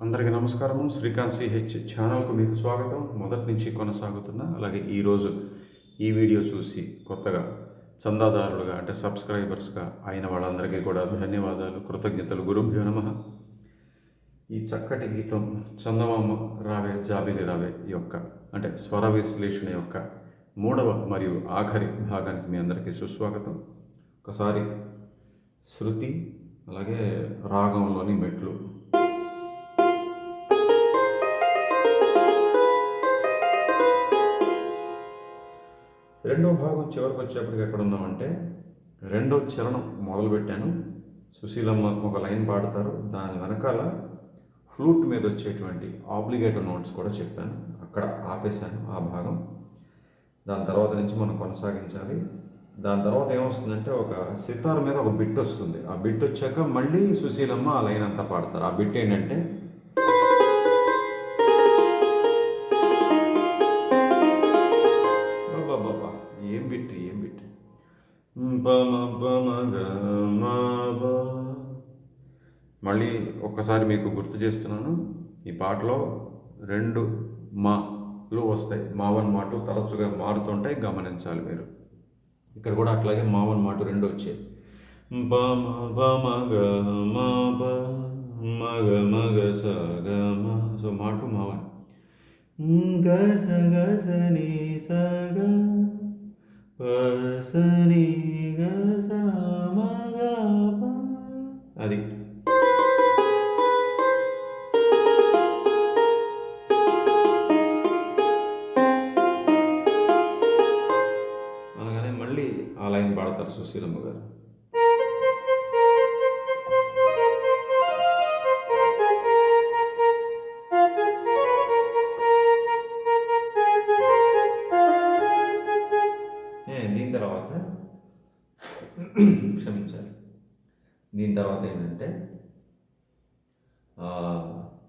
అందరికీ నమస్కారము. శ్రీకాంత్ సిహెచ్ ఛానల్కు మీకు స్వాగతం. మొదటి నుంచి కొనసాగుతున్న అలాగే ఈరోజు ఈ వీడియో చూసి కొత్తగా చందాదారులుగా అంటే సబ్స్క్రైబర్స్గా అయిన వాళ్ళందరికీ కూడా ధన్యవాదాలు కృతజ్ఞతలు. గురుభ్యో నమ. ఈ చక్కటి గీతం చందమామ రావే జాబిలి రావే యొక్క అంటే స్వర విశ్లేషణ యొక్క మూడవ మరియు ఆఖరి భాగానికి మీ అందరికీ సుస్వాగతం. ఒకసారి శృతి అలాగే రాగంలోని మెట్లు రెండో భాగం చివరికి వచ్చేప్పటికి ఎక్కడ ఉన్నామంటే రెండో చరణం మొదలుపెట్టాను. సుశీలమ్మ ఒక లైన్ పాడతారు. దాని వెనకాల ఫ్లూట్ మీద వచ్చేటువంటి ఆబ్లిగేటివ్ నోట్స్ కూడా చెప్పాను. అక్కడ ఆపేశాను ఆ భాగం. దాని తర్వాత నుంచి మనం కొనసాగించాలి. దాని తర్వాత ఏమొస్తుందంటే ఒక సితార్ మీద ఒక బిట్ వస్తుంది. ఆ బిట్ వచ్చాక మళ్ళీ సుశీలమ్మ ఆ లైన్ అంతా పాడతారు. ఆ బిట్ ఏంటంటే ఏం బిట్ ఏం బిట్ పమ పమ మా బా. మళ్ళీ ఒక్కసారి మీకు గుర్తు చేస్తున్నాను ఈ పాటలో రెండు మాలు వస్తాయి. మావన్ మాటు తరచుగా మారుతుంటాయి గమనించాలి మీరు. ఇక్కడ కూడా అట్లాగే మావన్ మాటు రెండు వచ్చాయి. పమ పమ గ మా ప మగ మగ స గ మా. సో మాటు మావన్. గ స గ స నీ గస అది.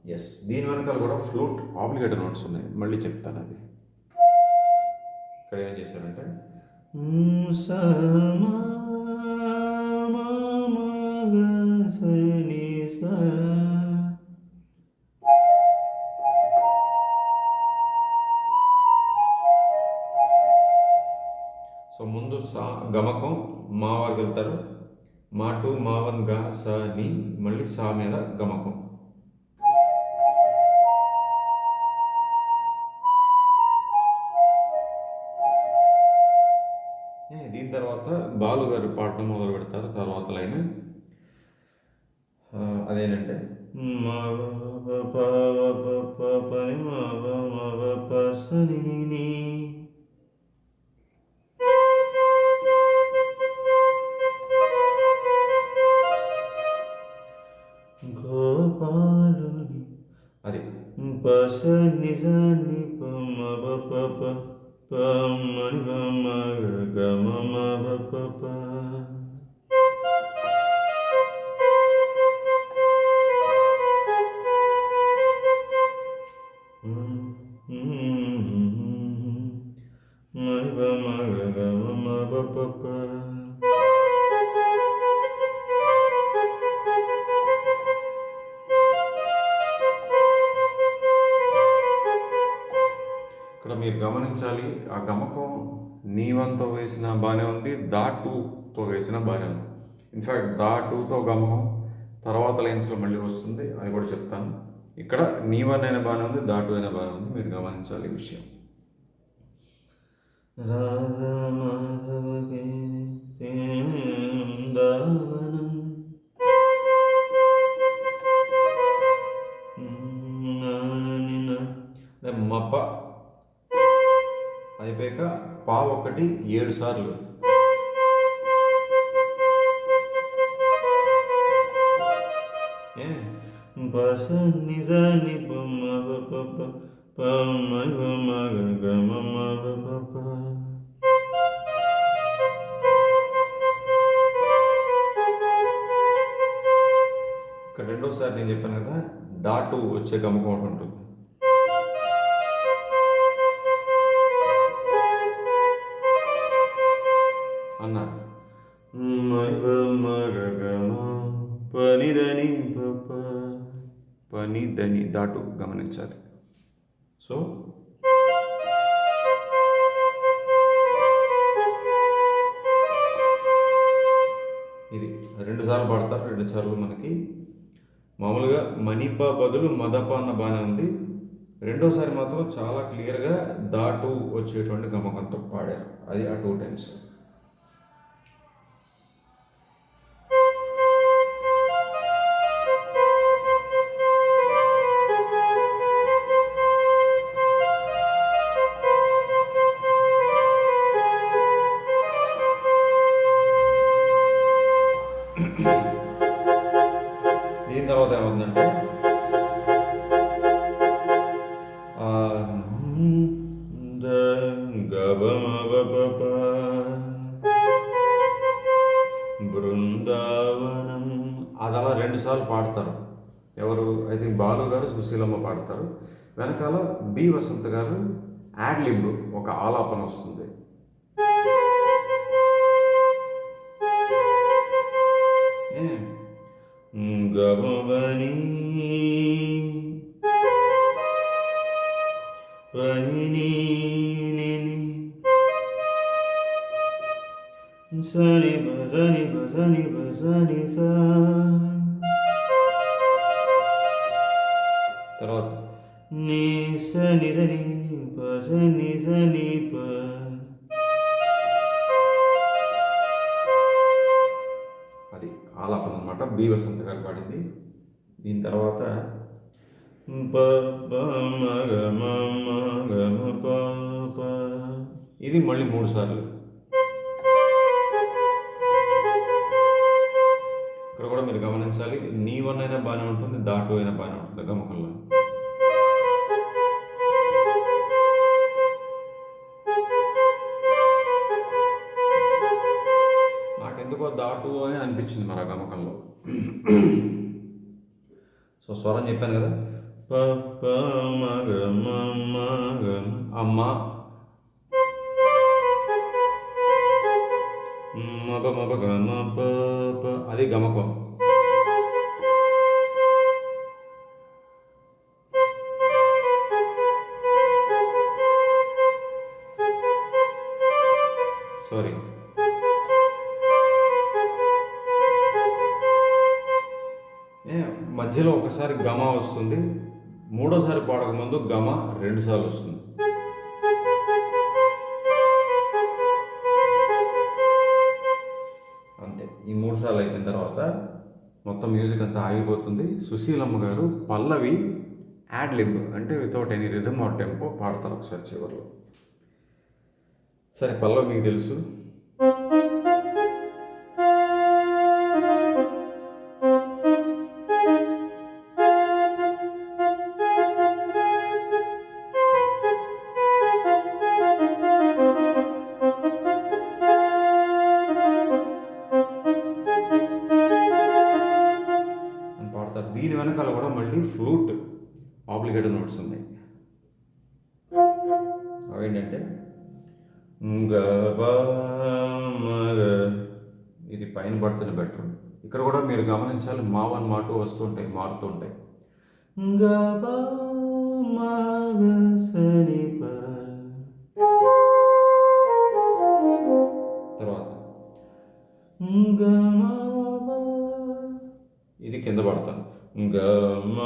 ఎస్ దీని వెనకాల కూడా ఫ్లూట్ ఆబ్లిగేటర్ నోట్స్ ఉన్నాయి. మళ్ళీ చెప్తాను అది. ఇక్కడ ఏం చేశారంటే మ్, స, మ, మ, మ, ముందు సా గమకం మా వారికి వెళ్తారు. మా టు మావన్గా స ని మళ్ళీ సా మీద గమకం. దీని తర్వాత బాలు గారు పాడటం మొదలు పెడతారు తర్వాత లైన్. అదేనంటే అదేంటంటే? మ, ప, ప, ప, ప, ప, బాగానే ఉంది. ఇన్ఫ్యాక్ట్ దా టూతో గమకం తర్వాత లైన్స్లో మళ్ళీ వస్తుంది. అది కూడా చెప్తాను. ఇక్కడ నీ వన్ అయినా బాగానే ఉంది దా టూ అయినా బాగానే ఉంది. మీరు గమనించాలి ఈ విషయం. మప అయిపోయాక పా ఒకటి ఏడు సార్లు బస నిజ ని ప మ గమ ప ప ఇక్కడ రెండోసారి నేను చెప్పాను కదా దాటు వచ్చే గమకం ఉంటుంది. మగ దని దాటు గమనించాలి. సో ఇది రెండు సార్లు పాడతారు రెండు సార్లు మనకి మామూలుగా మణిప బదులు మదప అన్న బాగానే ఉంది. రెండోసారి మాత్రం చాలా క్లియర్గా దాటు వచ్చేటువంటి గమకంతో పాడారు. అది ఆ టూ టైమ్స్. బి వసంత్ గారు యాడ్ లిబ్ ఒక ఆలాపన వస్తుంది. గమని సని భజని భజని భజని సా వసంత గారు పాడింది. దీని తర్వాత. ఇది మళ్ళీ మూడు సార్లు. ఇక్కడ కూడా మీరు గమనించాలి నీ వన్ అయినా బాగానే ఉంటుంది దాటు అయినా బాగానే ఉంటుంది గమకంలో దాటు అని అనిపించింది మరి ఆ గమకంలో. సో స్వరం చెప్పాను కదా. అమ్మ. అది గమకం. వస్తుంది. మూడోసారి పాడక ముందు గమ రెండుసార్లు వస్తుంది. అంతే. ఈ మూడు సార్లు అయిపోయిన తర్వాత మొత్తం మ్యూజిక్ అంతా ఆగిపోతుంది. సుశీలమ్మ గారు పల్లవి యాడ్ లిబ్ అంటే without any rhythm or tempo పాడతారు ఒకసారి చివరిలో. సరే పల్లవి మీకు తెలుసు. దీని వెనకాల కూడా మళ్ళీ ఫ్లూట్ ఆబ్లిగేటెడ్ నోట్స్ ఉన్నాయి. అవి ఏంటంటే ఇది పైన పడుతున్న బెటర్ ఇక్కడ కూడా మీరు గమనించాలి మా వన్ మా టూ వస్తుంటాయి మారుతూ ఉంటాయి. తర్వాత ఇది కింద పడతాను గ మ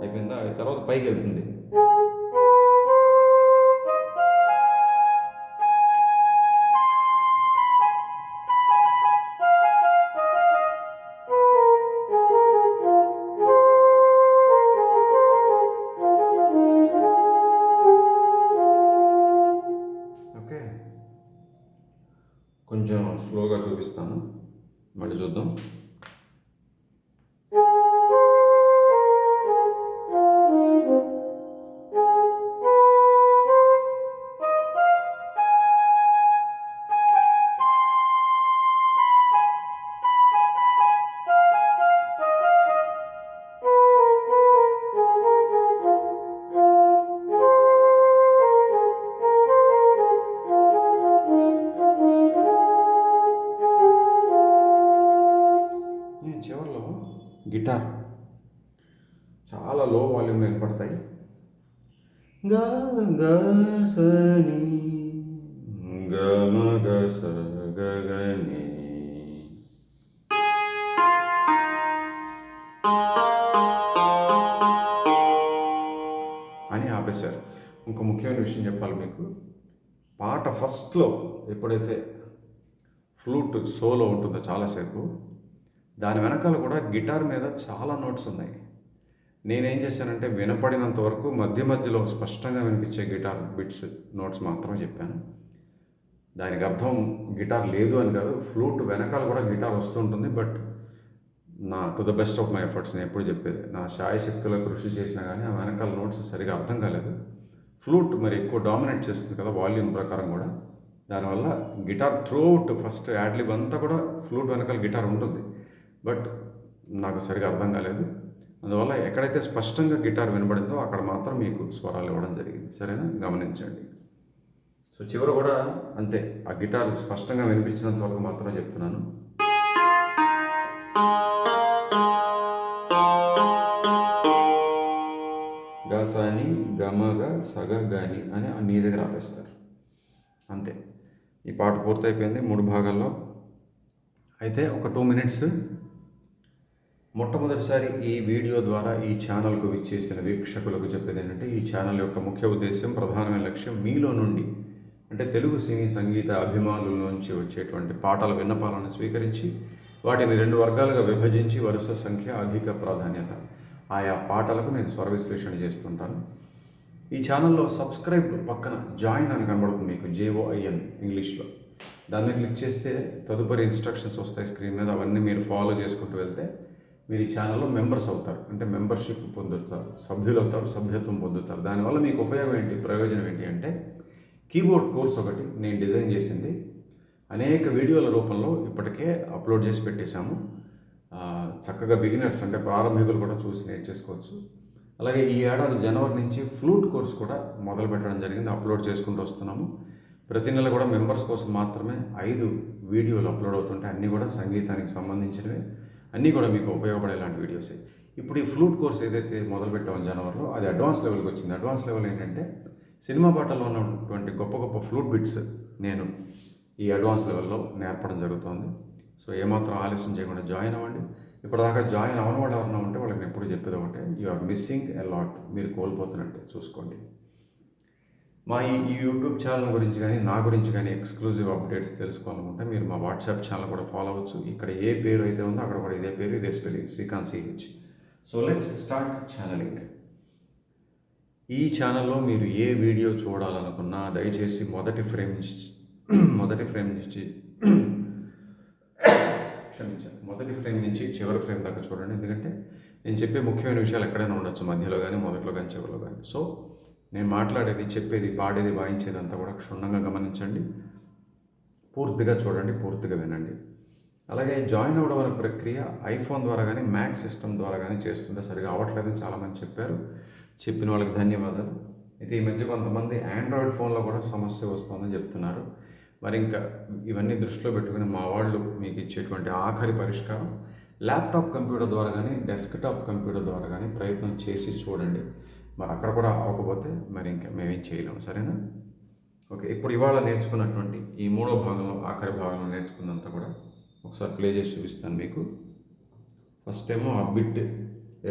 అయిపోయిందా? తర్వాత పైకి వెళ్తుంది. మ అని ఆపేశారు. ఇంకో ముఖ్యమైన విషయం చెప్పాలి మీకు. పాట ఫస్ట్లో ఎప్పుడైతే ఫ్లూట్ సోలో ఉంటుందో చాలాసేపు దాని వెనకాల కూడా గిటార్ మీద చాలా నోట్స్ ఉన్నాయి. నేనేం చేశానంటే వినపడినంత వరకు మధ్య మధ్యలో స్పష్టంగా వినిపించే గిటార్ బిట్స్ నోట్స్ మాత్రమే చెప్పాను. దానికి అర్థం గిటార్ లేదు అని కాదు ఫ్లూట్ వెనకాల కూడా గిటార్ వస్తుంటుంది బట్ నా to the best of my efforts నేను ఎప్పుడు చెప్పేది నా శాయశక్తుల కృషి చేసినా కానీ ఆ వెనకాల నోట్స్ సరిగా అర్థం కాలేదు. ఫ్లూట్ మరి ఎక్కువ డామినేట్ చేస్తుంది కదా వాల్యూమ్ ప్రకారం కూడా. దానివల్ల గిటార్ త్రూఅవుట్ ఫస్ట్ యాడ్లిబ్ అంతా కూడా ఫ్లూట్ వెనకాల గిటార్ ఉంటుంది బట్ నాకు సరిగా అర్థం కాలేదు. అందువల్ల ఎక్కడైతే స్పష్టంగా గిటార్ వినబడిందో అక్కడ మాత్రం మీకు స్వరాలు ఇవ్వడం జరిగింది. సరేనా? గమనించండి. సో చివర కూడా అంతే ఆ గిటార్ స్పష్టంగా వినిపించినంత వరకు మాత్రమే చెప్తున్నాను. గసాని గమగ సగర్ గాని అని నీ దగ్గర ఆపేస్తారు. అంతే. ఈ పాట పూర్తయిపోయింది మూడు భాగాల్లో. అయితే ఒక టూ మినిట్స్. మొట్టమొదటిసారి ఈ వీడియో ద్వారా ఈ ఛానల్కు విచ్చేసిన వీక్షకులకు చెప్పేది ఏంటంటే ఈ ఛానల్ యొక్క ముఖ్య ఉద్దేశం ప్రధానమైన లక్ష్యం మీలో నుండి అంటే తెలుగు సినీ సంగీత అభిమానుల నుంచి వచ్చేటువంటి పాటల విన్నపాలను స్వీకరించి వాటిని రెండు వర్గాలుగా విభజించి వరుస సంఖ్య అధిక ప్రాధాన్యత. ఆయా పాటలకు నేను స్వర విశ్లేషణ చేస్తుంటాను. ఈ ఛానల్లో సబ్స్క్రైబ్ పక్కన జాయిన్ అని కనబడుతుంది మీకు జేఓఐఎన్ ఇంగ్లీష్లో. దాన్ని క్లిక్ చేస్తే తదుపరి ఇన్స్ట్రక్షన్స్ వస్తాయి స్క్రీన్ మీద అవన్నీ మీరు ఫాలో చేసుకుంటూ వెళ్తే మీరు ఈ ఛానల్లో మెంబర్స్ అవుతారు. అంటే మెంబర్షిప్ పొందుతారు సభ్యులు అవుతారు సభ్యత్వం పొందుతారు. దానివల్ల మీకు ఉపయోగం ఏంటి ప్రయోజనం ఏంటి అంటే కీబోర్డ్ కోర్స్ ఒకటి నేను డిజైన్ చేసింది. అనేక వీడియోల రూపంలో ఇప్పటికే అప్లోడ్ చేసి పెట్టేశాము. చక్కగా బిగినర్స్ అంటే ప్రారంభికులు కూడా చూసి నేర్చేసుకోవచ్చు. అలాగే ఈ ఏడాది జనవరి నుంచి ఫ్లూట్ కోర్స్ కూడా మొదలు పెట్టడం జరిగింది. అప్లోడ్ చేసుకుంటూ వస్తున్నాము. ప్రతి నెల కూడా మెంబర్స్ కోసం మాత్రమే ఐదు వీడియోలు అప్లోడ్ అవుతుంటాయి అన్నీ కూడా సంగీతానికి సంబంధించినవి. అన్నీ కూడా మీకు ఉపయోగపడేలాంటి వీడియోసే. ఇప్పుడు ఈ ఫ్లూట్ కోర్స్ ఏదైతే మొదలు పెట్టాము జనవరిలో అది అడ్వాన్స్ లెవెల్కి వచ్చింది. అడ్వాన్స్ లెవెల్ ఏంటంటే సినిమా పాటల్లో ఉన్నటువంటి గొప్ప గొప్ప ఫ్లూట్ బిట్స్ నేను ఈ అడ్వాన్స్ లెవెల్లో నేర్పడం జరుగుతోంది. సో ఏమాత్రం ఆలస్యం చేయకుండా జాయిన్ అవ్వండి. ఇప్పటిదాకా జాయిన్ అవ్వని వాళ్ళు ఎవరైనా ఉంటే వాళ్ళకి ఎప్పుడు చెప్పేది ఒకటే you are missing a lot మీరు కోల్పోతున్నట్టే చూసుకోండి. మా ఈ ఈ యూట్యూబ్ ఛానల్ గురించి కానీ నా గురించి కానీ ఎక్స్క్లూజివ్ అప్డేట్స్ తెలుసుకోవాలనుకుంటే మీరు మా వాట్సాప్ ఛానల్ కూడా ఫాలో అవ్వచ్చు. ఇక్కడ ఏ పేరు అయితే ఉందో అక్కడ కూడా ఇదే పేరు ఇదే spelling Srikanth CH so let's start channeling. ఈ ఛానల్లో మీరు ఏ వీడియో చూడాలనుకున్నా దయచేసి మొదటి ఫ్రేమ్ మొదటి ఫ్రేమ్ నుంచి క్షమించాను మొదటి ఫ్రేమ్ నుంచి చివరి ఫ్రేమ్ దాకా చూడండి. ఎందుకంటే నేను చెప్పే ముఖ్యమైన విషయాలు ఎక్కడైనా ఉండొచ్చు. మధ్యలో కానీ మొదట్లో కానీ చివరిలో కానీ సో నేను మాట్లాడేది చెప్పేది పాడేది వాయించేది అంతా కూడా క్షుణ్ణంగా గమనించండి. పూర్తిగా చూడండి. పూర్తిగా వినండి. అలాగే జాయిన్ అవ్వడం అనే ప్రక్రియ ఐఫోన్ ద్వారా కానీ మ్యాక్ సిస్టమ్ ద్వారా కానీ చేస్తుంటే సరిగా అవ్వట్లేదని చాలామంది చెప్పారు. చెప్పిన వాళ్ళకి ధన్యవాదాలు. అయితే ఈ మధ్య కొంతమంది ఆండ్రాయిడ్ ఫోన్లో కూడా సమస్య వస్తుందని చెప్తున్నారు. మరి ఇంకా ఇవన్నీ దృష్టిలో పెట్టుకుని మా వాళ్ళు మీకు ఇచ్చేటువంటి ఆఖరి పరిష్కారం ల్యాప్టాప్ కంప్యూటర్ ద్వారా కానీ డెస్క్టాప్ కంప్యూటర్ ద్వారా కానీ ప్రయత్నం చేసి చూడండి. మరి అక్కడ కూడా అవ్వకపోతే మరి ఇంకా మేమేం చేయలేము సరేనా? ఓకే ఇప్పుడు ఇవాళ నేర్చుకున్నటువంటి ఈ మూడో భాగంలో ఆఖరి భాగంలో నేర్చుకున్నంత కూడా ఒకసారి ప్లే చేసి చూపిస్తాను మీకు. ఫస్ట్ ఏమో ఆ బిట్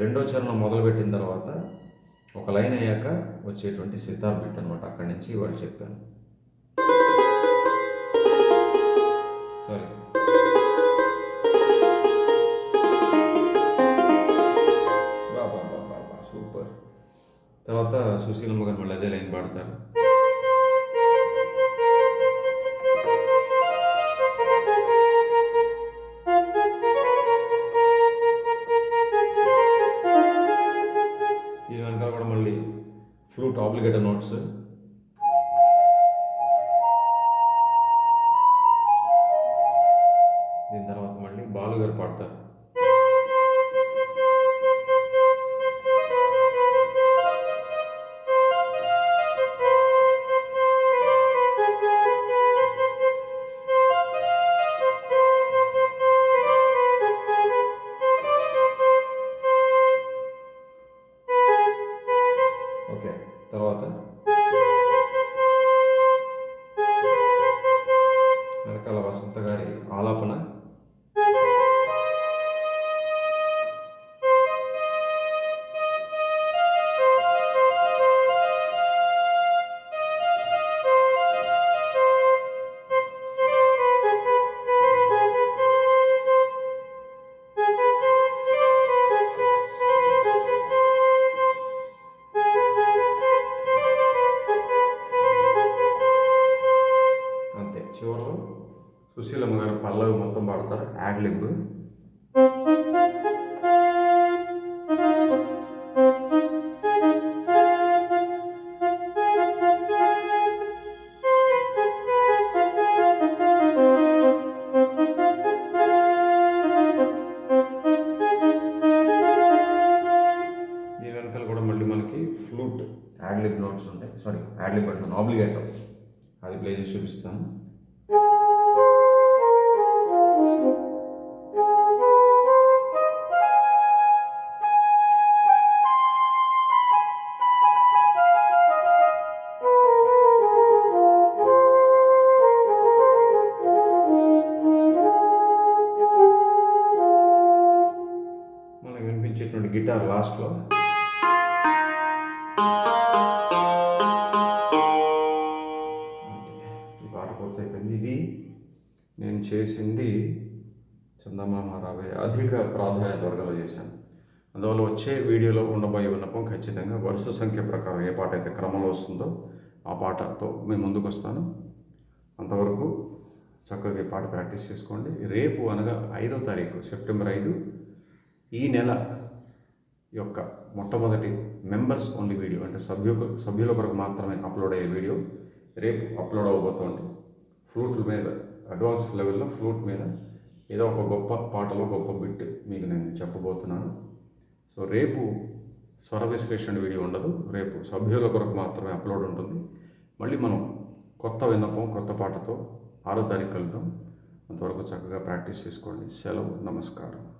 రెండో చరణం మొదలుపెట్టిన తర్వాత ఒక లైన్ అయ్యాక వచ్చేటువంటి సితార్ బిట్ అనమాట అక్కడి నుంచి వాళ్ళు చెప్పాను సారీ బాబా బాబా సూపర్. తర్వాత సుశీలమ్మ గారు మళ్ళీ అదే లైన్ పాడతారు. దీని తర్వాత మళ్ళీ బాలుగారు పాడతారు. చూపిస్తాను మనకు వినిపించేటువంటి గిటార్ లాస్ట్లో. చేసింది చందమామ రాబోయే అధిక ప్రాధాన్యత వర్గంలో చేశాను. అందువల్ల వచ్చే వీడియోలో ఉండబోయే విన్నపం ఖచ్చితంగా వరుస సంఖ్య ప్రకారం ఏ పాట అయితే క్రమంలో వస్తుందో ఆ పాటతో మేము ముందుకు వస్తాను. అంతవరకు చక్కగా ఈ పాట ప్రాక్టీస్ చేసుకోండి. రేపు అనగా ఐదో తారీఖు సెప్టెంబర్ ఐదు ఈ నెల యొక్క మొట్టమొదటి మెంబర్స్ ఓన్లీ వీడియో అంటే సభ్యు సభ్యుల కొరకు మాత్రమే అప్లోడ్ అయ్యే వీడియో రేపు అప్లోడ్ అవ్వబోతోంది. ఫ్లూట్ల మీద అడ్వాన్స్ లెవెల్లో ఫ్లూట్ మీద ఏదో ఒక గొప్ప పాటలో గొప్ప బిట్ మీకు నేను చెప్పబోతున్నాను. సో రేపు స్వర విశ్లేషణ వీడియో ఉండదు. రేపు సభ్యుల కొరకు మాత్రమే అప్లోడ్ ఉంటుంది. మళ్ళీ మనం కొత్త విన్నపం కొత్త పాటతో ఆరో తారీఖు కలుద్దాం. అంతవరకు చక్కగా ప్రాక్టీస్ చేసుకోండి. సెలవు నమస్కారం.